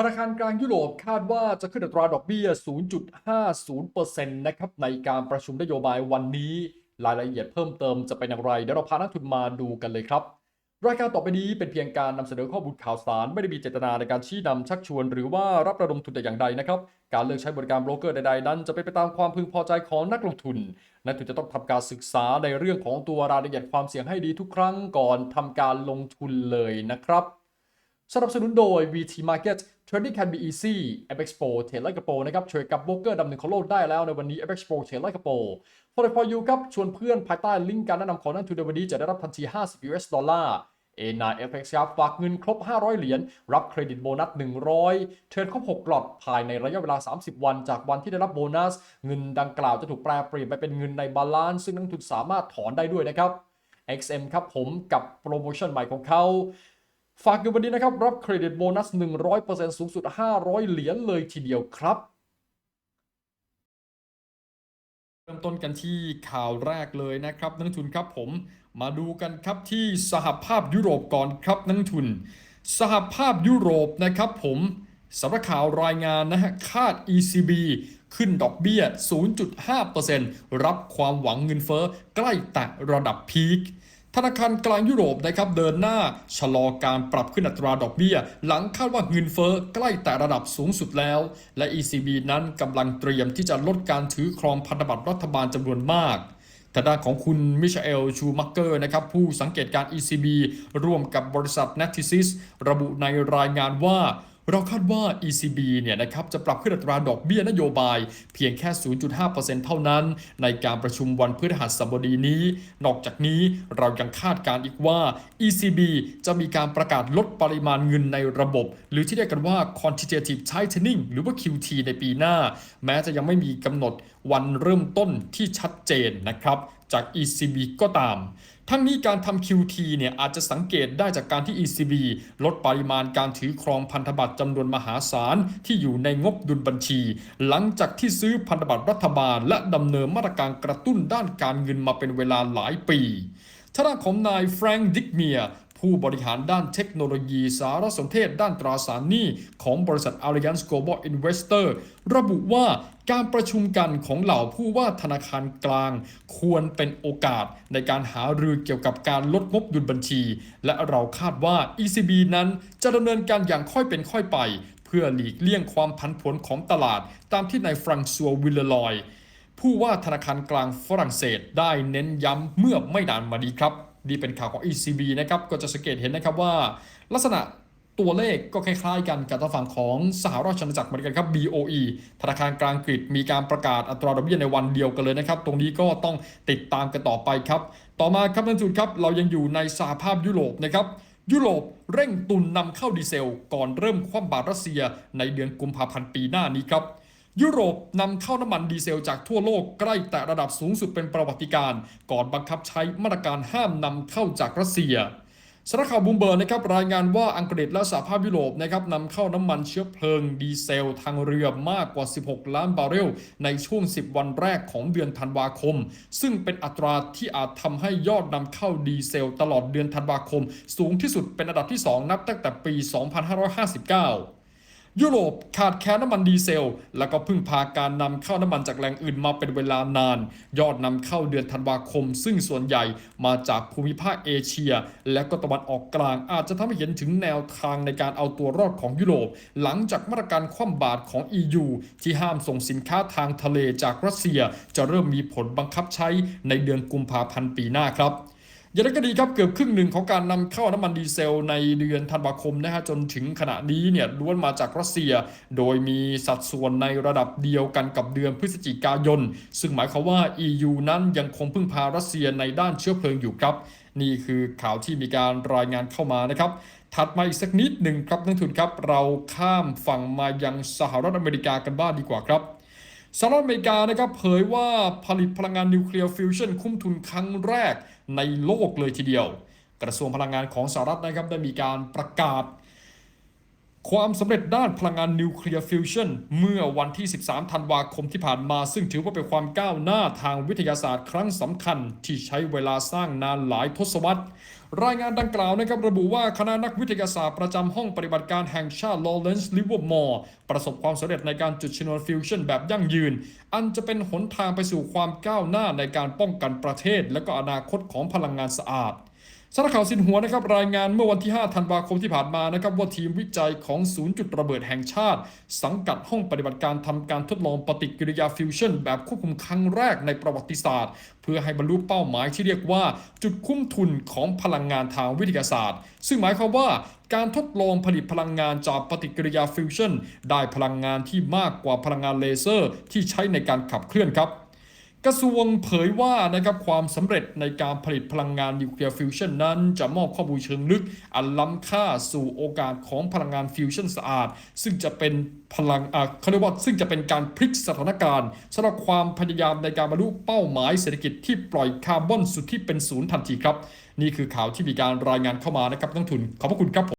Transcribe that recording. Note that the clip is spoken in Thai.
ธนาคารกลางยุโรปคาดว่าจะขึ้นอัตราดอกเบี้ย 0.50%นะครับในการประชุมนโยบายวันนี้ รายละเอียดเพิ่มเติมจะเป็นอย่างไร เดี๋ยวเราพานักทุนมาดูกันเลยครับ รายการต่อไปนี้เป็นเพียงการนำเสนอข้อมูลข่าวสาร ไม่ได้มีเจตนาในการชี้นำชักชวน หรือว่ารับระดมทุนแต่อย่างใดนะครับ การเลือกใช้บริการโบรกเกอร์ใดๆนั้น จะเป็นไปตามความพึงพอใจของนักลงทุนนักทุนจะต้องทำการศึกษาในเรื่องของตัวรายละเอียดความเสี่ยงให้ดีทุกครั้งก่อนทำการลงทุนเลยนะครับ สนับสนุนโดย VT Market Trading can be easy App Expo เทรดไลกระโปนะครับเทรดกับโบรกเกอร์ดำหนึ่งของโลกได้แล้วในวันนี้ App Expo เทรดไลกระโป For the for you ครับ ชวนเพื่อนภายใต้ลิงก์การแนะนำของนักทุนในวันนี้จะได้รับทันที 50 US ดอลลาร์ A9 FX ครับฝากเงินครบ 500 เหรียญ รับเครดิตโบนัส 100 เทรดครบ 6 กลอดภายในระยะเวลา 30 วัน จากวันที่ได้รับโบนัส เงินดังกล่าวจะถูกแปลเปลี่ยนไปเป็นเงินในบาลานซ์ซึ่งนักทุนสามารถถอนได้ด้วยนะครับ XM ครับผมกับโปรโมชั่นใหม่ของเขา ฝากเงินวันนี้นะครับ รับเครดิตโบนัส 100%สูงสุด 500 เหรียญเลยทีเดียวครับ เริ่มต้นกันที่ข่าวแรกเลยนะครับ นักทุนครับผม มาดูกันครับที่สหภาพยุโรปก่อนครับนักทุน สหภาพยุโรปนะครับผมสำนักข่าวรายงานนะฮะคาด ECB ขึ้นดอกเบี้ย 0.5%รับความหวังเงินเฟ้อใกล้แตะระดับพีค ธนาคารกลางยุโรปนะครับเดินหน้าชะลอการปรับขึ้นอัตราดอกเบี้ย หลังคาดว่าเงินเฟ้อใกล้แต่ระดับสูงสุดแล้ว และ ECB นั้นกำลังเตรียมที่จะลดการถือครองพันธบัตรรัฐบาลจำนวนมากทางด้านของคุณมิชเอลชูมักเกอร์นะครับผู้สังเกตการ ECB ร่วมกับบริษัท n a t i s i s ระบุในรายงานว่า เราคาดว่า ECB เนี่ยนะครับจะปรับขึ้นอัตราดอกเบี้ยนโยบาย เพียงแค่ 0.5%เท่านั้น ในการประชุมวันพฤหัสบดีนี้ นอกจากนี้เรายังคาดการอีกว่า ECB จะมีการประกาศลดปริมาณเงินในระบบ หรือที่เรียกกันว่า quantitative tightening หรือว่า QT ในปีหน้า แม้จะยังไม่มีกำหนดวันเริ่มต้นที่ชัดเจนนะครับจาก ECB ก็ตาม ทั้งนี้การทำ QT เนี่ยอาจจะสังเกตได้จากการที่ ECB ลดปริมาณการถือครองพันธบัตรจำนวนมหาศาลที่อยู่ในงบดุลบัญชี หลังจากที่ซื้อพันธบัตรรัฐบาล และดำเนินมาตรการกระตุ้นด้านการเงินมาเป็นเวลาหลายปีทางด้าของนายแฟรงค์ดิกเมีย ผู้บริหารด้านเทคโนโลยีสารสนเทศด้านตราสารหนี้ของบริษัท Allianz Global Investor ระบุว่าการประชุมกันของเหล่าผู้ว่าธนาคารกลาง ควรเป็นโอกาสในการหารือเกี่ยวกับการลดงบดุลบัญชี และเราคาดว่า ECB นั้นจะดำเนินการอย่างค่อยเป็นค่อยไป เพื่อหลีกเลี่ยงความผันผวนของตลาด ตามที่นายฟรังซัววิลเลลอย ผู้ว่าธนาคารกลางฝรั่งเศสได้เน้นย้ำเมื่อไม่นานมานี้ครับ นี่เป็นข่าวของ ECB นะครับก็จะสังเกตเห็นนะครับว่า ลักษณะตัวเลขก็คล้ายๆกันกับทางฝั่งของสหราชอาณาจักรเหมือนกันครับ BOE ธนาคารกลางอังกมีการประกาศอัตราดอกเบี้ยในวันเดียวกันเลยนะครับ ตรงนี้ก็ต้องติดตามกันต่อไปครับ ต่อมาครับท่านผู้ชมครับเรายังอยู่ในสหภาพยุโรปนะครับยุโรปเร่งตุนนำเข้าดีเซล ก่อนเริ่มคว่ำบาตรรัสเซียในเดือนกุมภาพันธ์ปีหน้านี้ครับ ยุโรปนำเข้าน้ำมันดีเซลจากทั่วโลกใกล้แต่ระดับสูงสุดเป็นประวัติการณ์ก่อนบังคับใช้มาตรการห้ามนำเข้าจากรัสเซียสำนักข่าวบูมเบอร์นะครับรายงานว่าอังกฤษและสหภาพยุโรปนะครับนำเข้าน้ำมันเชื้อเพลิงดีเซลทางเรือมากกว่า 16 ล้านบาร์เรล ในช่วง 10 วันแรกของเดือนธันวาคม ซึ่งเป็นอัตราที่อาจทำให้ยอดนำเข้าดีเซลตลอดเดือนธันวาคม สูงที่สุดเป็นอันดับที่ 2 นับตั้งแต่ปี 2559 ยุโรปขาดแคลนน้ำมันดีเซล แล้วก็พึ่งพาการนำเข้าน้ำมันจากแหล่งอื่นมาเป็นเวลานาน ยอดนำเข้าเดือนธันวาคม ซึ่งส่วนใหญ่มาจากภูมิภาคเอเชีย และก็ตะวันออกกลางอาจจะทำให้เห็นถึงแนวทางในการเอาตัวรอดของยุโรป หลังจากมาตรการคว่ำบาตรของ EU ที่ห้ามส่งสินค้าทางทะเลจากรัสเซีย จะเริ่มมีผลบังคับใช้ในเดือนกุมภาพันธ์ปีหน้าครับ อย่างไรก็ดีครับเกือบครึ่งหนึ่งของการนำเข้าน้ำมันดีเซลในเดือนธันวาคมนะฮะจนถึงขณะนี้เนี่ยล้วนมาจากรัสเซีย โดยมีสัดส่วนในระดับเดียวกันกับเดือนพฤศจิกายน ซึ่งหมายความว่า EU นั้นยังคงพึ่งพารัสเซียในด้านเชื้อเพลิงอยู่ครับ นี่คือข่าวที่มีการรายงานเข้ามานะครับถัดมาอีกสักนิดหนึ่งครับนักทุนครับเราข้ามฝั่งมายังสหรัฐอเมริกากันบ้างดีกว่าครับสหรัฐอเมริกานะครับเผยว่าผลิตพลังงานนิวเคลียร์ฟิวชั่นคุ้มทุนครั้งแรก ในโลกเลยทีเดียว กระทรวงพลังงานของสหรัฐนะครับได้มีการประกาศ ความสำเร็จด้านพลังงานนิวเคลียร์ฟิวชันเมื่อวันที่ 13 ธันวาคมที่ผ่านมา ซึ่งถือว่าเป็นความก้าวหน้าทางวิทยาศาสตร์ครั้งสำคัญ ที่ใช้เวลาสร้างนานหลายทศวรรษ รายงานดังกล่าวนะครับระบุว่าคณะนักวิทยาศาสตร์ประจำห้องปฏิบัติการแห่งชาติลอเรนซ์ลิเวอร์มอร์ประสบความสำเร็จในการจุดชนวนฟิวชันแบบยั่งยืน อันจะเป็นหนทางไปสู่ความก้าวหน้าในการป้องกันประเทศ และก็อนาคตของพลังงานสะอาด สารข่าวสินหัวนะครับรายงานเมื่อวันที่ 5 ธันวาคมที่ผ่านมานะครับว่าทีมวิจัยของศูนย์จุดระเบิดแห่งชาติ สังกัดห้องปฏิบัติการทำการทดลองปฏิกิริยาฟิวชั่นแบบควบคุมครั้งแรกในประวัติศาสตร์ เพื่อให้บรรลุเป้าหมายที่เรียกว่า จุดคุ้มทุนของพลังงานทางวิทยาศาสตร์ ซึ่งหมายความว่าการทดลองผลิตพลังงานจากปฏิกิริยาฟิวชั่นได้พลังงานที่มากกว่าพลังงานเลเซอร์ ที่ใช้ในการขับเคลื่อนครับ กระทรวงเผยว่านะครับความสำเร็จในการผลิตพลังงานนิวเคลียร์ฟิวชันนั้นจะมอบข้อมูลเชิงลึก อันล้ำค่าสู่โอกาสของพลังงานฟิวชันสะอาด ซึ่งจะเป็นพลังอะเขาเรียกว่าซึ่งจะเป็นการพลิกสถานการณ์สำหรับความพยายามในการบรรลุเป้าหมายเศรษฐกิจที่ปล่อยคาร์บอนสุดทธิเป็นศูนย์ทันทีครับ นี่คือข่าวที่มีการรายงานเข้ามานะครับนักทุนขอบพระคุณครับผม